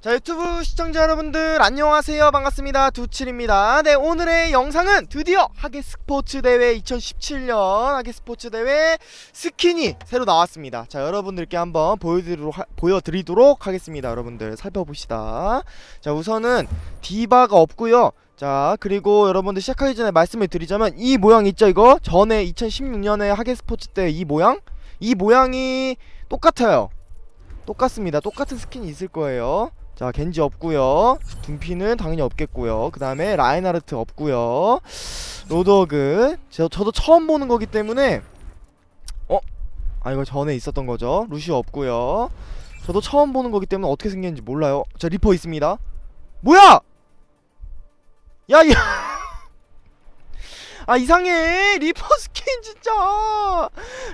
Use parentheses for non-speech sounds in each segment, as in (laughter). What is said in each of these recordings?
자 유튜브 시청자 여러분들 안녕하세요. 반갑습니다. 두칠입니다. 네 오늘의 영상은 드디어 하계 스포츠 대회 2017년 하계 스포츠 대회 스킨이 새로 나왔습니다. 자 여러분들께 한번 보여드리도록, 하, 보여드리도록 하겠습니다. 여러분들 살펴봅시다. 자 우선은 디바가 없고요. 자 그리고 여러분들 시작하기 전에 말씀을 드리자면 이 모양 있죠 이거? 전에 2016년에 하계 스포츠 때 이 모양? 이 모양이 똑같아요. 똑같습니다. 똑같은 스킨이 있을 거예요 자 겐지 없고요. 둠피는 당연히 없겠고요. 그 다음에 라인하르트 없고요. 로더그. 저, 저도 처음 보는 거기 때문에 어? 아 이거 전에 있었던 거죠. 루시 없고요. 저도 처음 보는 거기 때문에 어떻게 생겼는지 몰라요. 자 리퍼 있습니다. 뭐야! 야 야 아 이상해. 리퍼 스킨 진짜.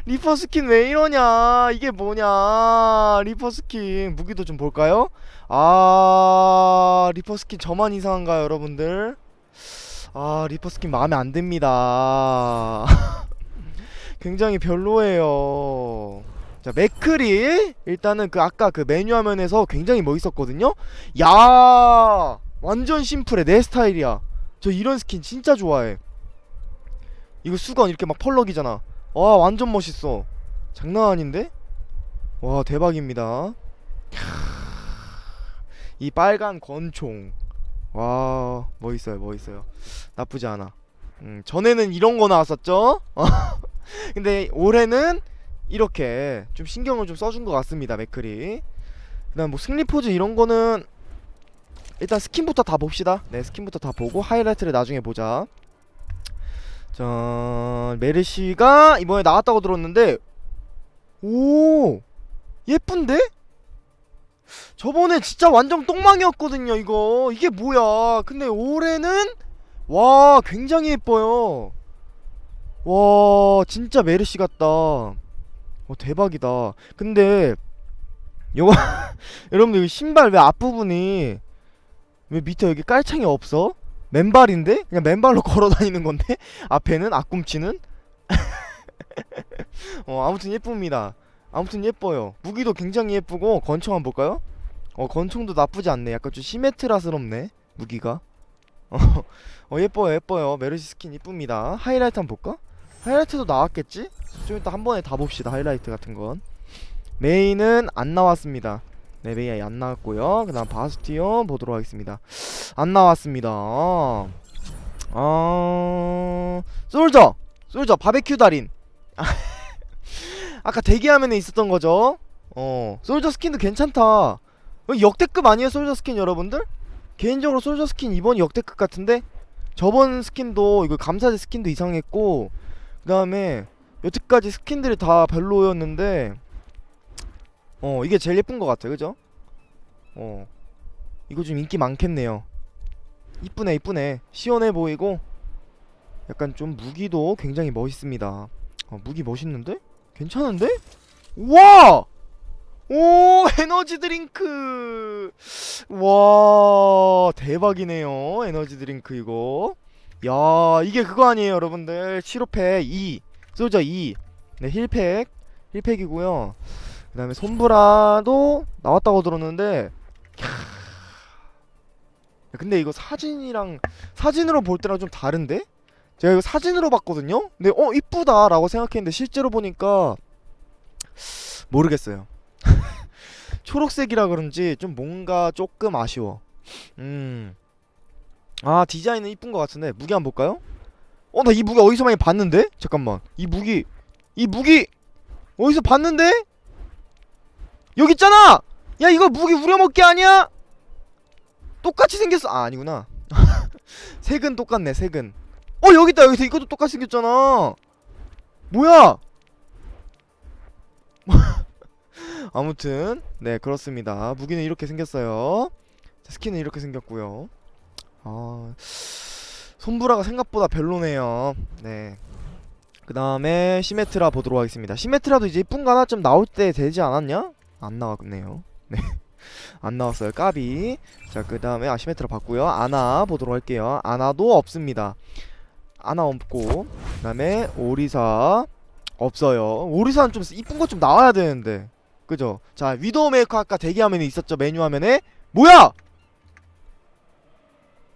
리퍼 스킨 왜 이러냐. 이게 뭐냐. 리퍼 스킨 무기도 좀 볼까요? 아 리퍼 스킨 저만 이상한가요 여러분들? 아 리퍼 스킨 마음에 안 듭니다. (laughs) 굉장히 별로예요. 자 맥크리 일단은 그 아까 그 메뉴 화면에서 굉장히 멋있었거든요. 야! 완전 심플해. 내 스타일이야. 저 이런 스킨 진짜 좋아해 이거 수건 이렇게 막 펄럭이잖아. 와 완전 멋있어. 장난 아닌데? 와 대박입니다. 이 빨간 권총. 와 멋있어요 멋있어요. 나쁘지 않아. 음, 전에는 이런 거 나왔었죠? (laughs) 근데 올해는 이렇게 좀 신경을 좀 써준 것 같습니다 맥클이 그 다음 뭐 승리 포즈 이런 거는 일단 스킨부터 다 봅시다. 네 스킨부터 다 보고 하이라이트를 나중에 보자 자 메르시가 이번에 나왔다고 들었는데 오 예쁜데? 저번에 진짜 완전 똥망이었거든요 이거. 이게 뭐야? 근데 올해는 와 굉장히 예뻐요. 와 진짜 메르시 같다. 어 대박이다. 근데 요거 (laughs) 여러분들 이 신발 왜 앞부분이 왜 밑에 여기 깔창이 없어? 맨발인데? 그냥 맨발로 (laughs) 걸어 다니는 건데? 앞에는 앞꿈치는? (laughs) 어 아무튼 예쁩니다 아무튼 예뻐요 무기도 굉장히 예쁘고 권총 한번 볼까요? 어 권총도 나쁘지 않네 약간 좀 시메트라스럽네 무기가 (laughs) 어, 어 예뻐요 예뻐요 메르시 스킨 이쁩니다 하이라이트 한번 볼까? 하이라이트도 나왔겠지? 좀 이따 한 번에 다 봅시다 하이라이트 같은 건 메인은 안 나왔습니다 네 메인이 안 나왔고요. 그 다음 바스티온 보도록 하겠습니다. 안 나왔습니다. 어... 솔저 솔저 바베큐 달인. (laughs) 아까 대기화면에 있었던 거죠? 어 솔저 스킨도 괜찮다. 어, 역대급 아니에요 솔저 스킨 여러분들? 개인적으로 솔저 스킨 이번 역대급 같은데? 저번 스킨도 이거 감사제 스킨도 이상했고 그 다음에 여태까지 스킨들이 다 별로였는데 어 이게 제일 예쁜 것 같아 그죠? 어. 이거 좀 인기 많겠네요. 이쁘네 이쁘네. 시원해 보이고 약간 좀 무기도 굉장히 멋있습니다. 어, 무기 멋있는데? 괜찮은데? 우와! 오 에너지 드링크! 와 대박이네요. 에너지 드링크 이거. 야 이게 그거 아니에요 여러분들. 시로팩 2 솔저 2 네, 힐팩. 힐팩이고요 그 다음에 손브라도 나왔다고 들었는데 캬. 근데 이거 사진이랑 사진으로 볼 때랑 좀 다른데? 제가 이거 사진으로 봤거든요? 근데 어 이쁘다 라고 생각했는데 실제로 보니까 모르겠어요 (laughs) 초록색이라 그런지 좀 뭔가 조금 아쉬워 음아 디자인은 이쁜 것 같은데 무기 한번 볼까요? 어 나 이 무기 어디서 많이 봤는데? 잠깐만 이 무기 이 무기 어디서 봤는데? 여기 있잖아! 야 이거 무기 우려먹기 아니야? 똑같이 생겼어. 아 아니구나. (laughs) 색은 똑같네 색은. 어 여기 있다. 여기서 이것도 똑같이 생겼잖아. 뭐야? (laughs) 아무튼 네 그렇습니다. 무기는 이렇게 생겼어요. 자, 스킨은 이렇게 생겼고요. 아 손브라가 생각보다 별로네요. 네그 다음에 시메트라 보도록 하겠습니다. 시메트라도 이제 이쁜 거 하나 좀 나올 때 되지 않았냐? 안 나왔네요. 네. (laughs) 안 나왔어요. 까비. 자 그 다음에 아시메트라 봤고요. 아나 보도록 할게요. 아나도 없습니다. 아나 없고 그 다음에 오리사 없어요. 오리사는 좀 이쁜 거좀 나와야 되는데. 그죠? 자 위도우 메이커 아까 대기화면에 있었죠. 메뉴 화면에. 뭐야?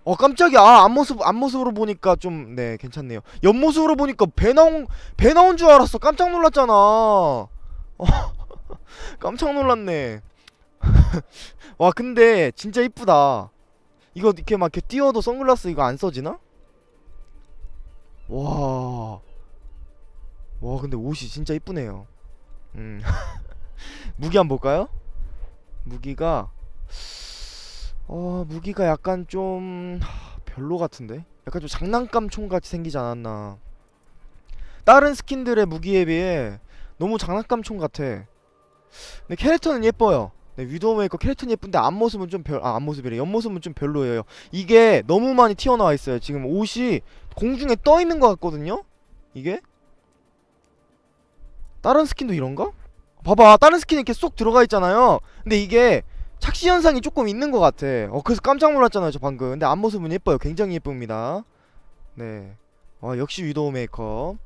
어 깜짝이야. 아, 앞모습 앞모습으로 보니까 좀 네 괜찮네요. 옆모습으로 보니까 배 나온 배 나온 줄 알았어. 깜짝 놀랐잖아. 어, (laughs) 깜짝 놀랐네 (laughs) 와 근데 진짜 이쁘다 이거 이렇게 막 이렇게 띄워도 선글라스 이거 안 써지나? 와. 와 근데 옷이 진짜 이쁘네요. 음. (laughs) 무기 한번 볼까요? 무기가 어 무기가 약간 좀 하, 별로 같은데? 약간 좀 장난감 총 같이 생기지 않았나? 다른 스킨들의 무기에 비해 너무 장난감 총 같아. 근데 캐릭터는 예뻐요. 네, 위도우 메이커 캐릭터는 예쁜데 앞모습은 좀 별, 아, 앞모습이래. 옆모습은 좀 별로예요. 이게 너무 많이 튀어나와 있어요. 지금 옷이 공중에 떠 있는 것 같거든요? 이게? 다른 스킨도 이런가? 봐봐, 다른 스킨 이렇게 쏙 들어가 있잖아요. 근데 이게 착시 현상이 조금 있는 것 같아. 어, 그래서 깜짝 놀랐잖아요, 저 방금. 근데 앞모습은 예뻐요. 굉장히 예쁩니다. 네. 아, 역시 위도우 메이커.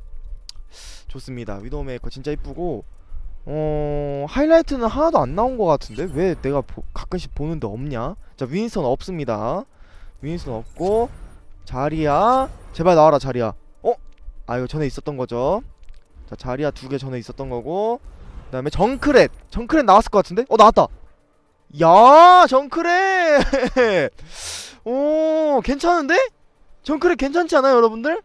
좋습니다. 위도우 메이커 진짜 이쁘고, 어 하이라이트는 하나도 안 나온 것 같은데 왜 내가 보- 가끔씩 보는데 없냐? 자 윈스턴 없습니다. 윈스턴 없고 자리야 제발 나와라 자리야. 어? 아 이거 전에 있었던 거죠. 자 자리야 두 개 전에 있었던 거고 그 다음에 정크렛 정크렛 나왔을 것 같은데? 어 나왔다. 야 정크렛 (laughs) 오 괜찮은데? 정크렛 괜찮지 않아요 여러분들?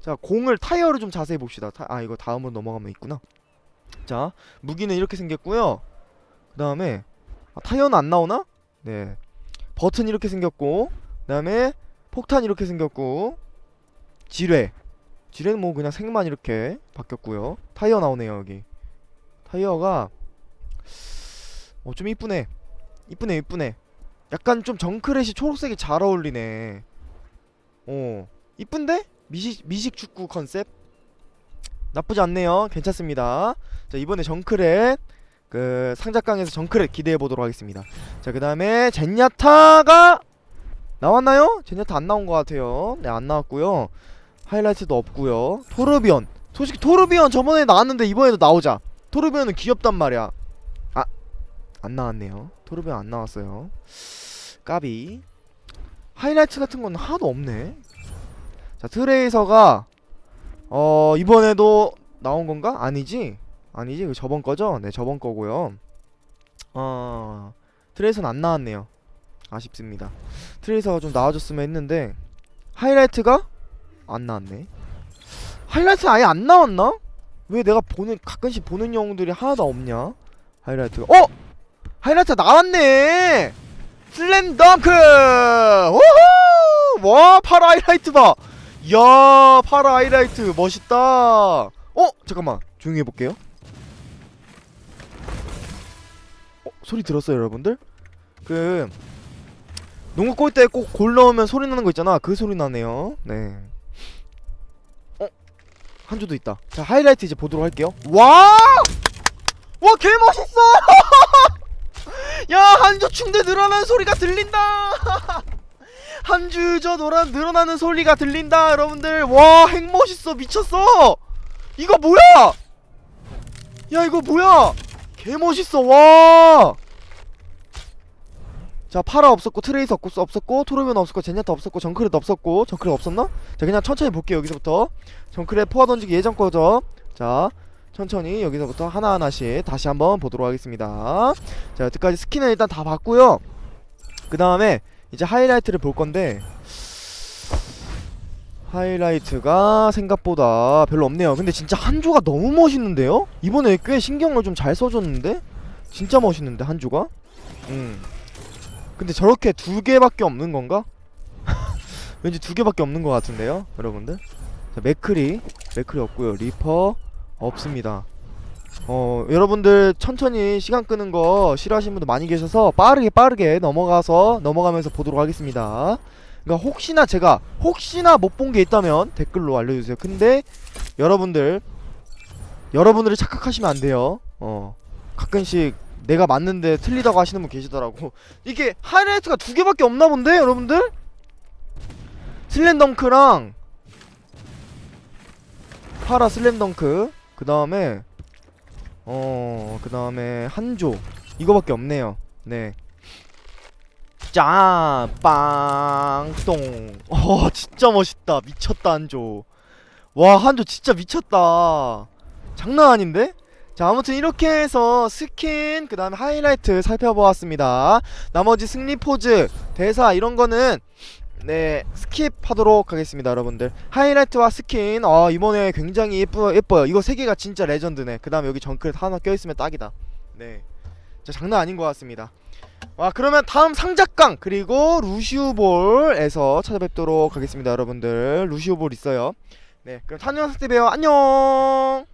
자 공을 타이어를 좀 자세히 봅시다. 타- 아 이거 다음으로 넘어가면 있구나. 자 무기는 이렇게 생겼고요. 그 다음에 아, 타이어는 안 나오나? 네. 버튼 이렇게 생겼고 그 다음에 폭탄 이렇게 생겼고 지뢰. 지뢰는 뭐 그냥 색만 이렇게 바뀌었고요. 타이어 나오네요 여기. 타이어가 어 좀 이쁘네. 이쁘네 이쁘네. 약간 좀 정크렛이 초록색이 잘 어울리네. 어 이쁜데? 미식, 미식 축구 컨셉? 나쁘지 않네요. 괜찮습니다 자 이번에 정크렛 그 상작강에서 정크렛 기대해 보도록 하겠습니다. 자 그다음에 젠야타가 나왔나요? 젠야타 안 나온 것 같아요. 네 안 나왔고요. 하이라이트도 없고요. 토르비언 솔직히 토르비언 저번에 나왔는데 이번에도 나오자. 토르비언은 귀엽단 말이야. 아 안 나왔네요. 토르비언 안 나왔어요. 까비 하이라이트 같은 건 하나도 없네. 자 트레이서가 어 이번에도 나온 건가? 아니지? 아니지 그 저번 거죠? 네 저번 거고요 어 트레이서는 안 나왔네요 아쉽습니다 트레이서가 좀 나와줬으면 했는데 하이라이트가 안 나왔네 하이라이트 아예 안 나왔나? 왜 내가 보는 가끔씩 보는 영웅들이 하나도 없냐 하이라이트가 어! 하이라이트 나왔네 슬램덩크 우후 와 파라 하이라이트 봐 야, 파라 하이라이트 멋있다. 어, 잠깐만. 조용히 해볼게요. 소리 들었어요, 여러분들? 그 농구 골대에 꼭골 넣으면 소리 나는 거 있잖아. 그 소리 나네요. 네. 어, 한 주도 있다. 자, 하이라이트 이제 보도록 할게요. 와! 와, 개 멋있어! (laughs) 야, 한주 충대 늘어나는 소리가 들린다. (laughs) 한주저 노란 늘어나는 소리가 들린다 여러분들 와 핵 멋있어 미쳤어 이거 뭐야 야 이거 뭐야 개멋있어 와 자 파라 없었고 트레이스 없고 없었고 토르면 없었고 제냐타 없었고 정크렛 없었고 정크렛 없었나? 자 그냥 천천히 볼게요 여기서부터. 정크렛 포화 던지기 예전 거죠? 자 천천히 여기서부터 하나하나씩 다시 한번 보도록 하겠습니다. 자 여태까지 스킨은 일단 다 봤고요. 그 다음에 이제 하이라이트를 볼 건데 하이라이트가 생각보다 별로 없네요. 근데 진짜 한조가 너무 멋있는데요? 이번에 꽤 신경을 좀 잘 써줬는데? 진짜 멋있는데 한조가? 음. 근데 저렇게 두 개밖에 없는 건가? (laughs) 왠지 두 개밖에 없는 것 같은데요, 여러분들? 자, 맥크리, 맥크리 없고요. 리퍼 없습니다. 어, 여러분들 천천히 시간 끄는 거 싫어하시는 분도 많이 계셔서 빠르게 빠르게 넘어가서 넘어가면서 보도록 하겠습니다. 그러니까 혹시나 제가 혹시나 못 본 게 있다면 댓글로 알려주세요. 근데 여러분들 여러분들이 착각하시면 안 돼요. 어, 가끔씩 내가 맞는데 틀리다고 하시는 분 계시더라고. (laughs) 이게 하이라이트가 두 개밖에 없나 본데 여러분들? 슬램덩크랑 파라 슬램덩크 그 다음에 어, 그 다음에 한조. 이거밖에 없네요. 네. 짬빵똥. 어 진짜 멋있다. 미쳤다 한조. 와 한조 진짜 미쳤다. 장난 아닌데? 자 아무튼 이렇게 해서 스킨 그 다음에 하이라이트 살펴보았습니다. 나머지 승리 포즈 대사 이런 거는 네 스킵하도록 하겠습니다 여러분들. 하이라이트와 스킨. 아 이번에 굉장히 예뻐, 예뻐요. 이거 세 개가 진짜 레전드네. 그 다음에 여기 정크렛 하나 껴있으면 딱이다. 네 진짜 장난 아닌 것 같습니다. 와 그러면 다음 상작강 그리고 루시우볼에서 찾아뵙도록 하겠습니다 여러분들. 루시우볼 있어요. 네 그럼 때 봬요 안녕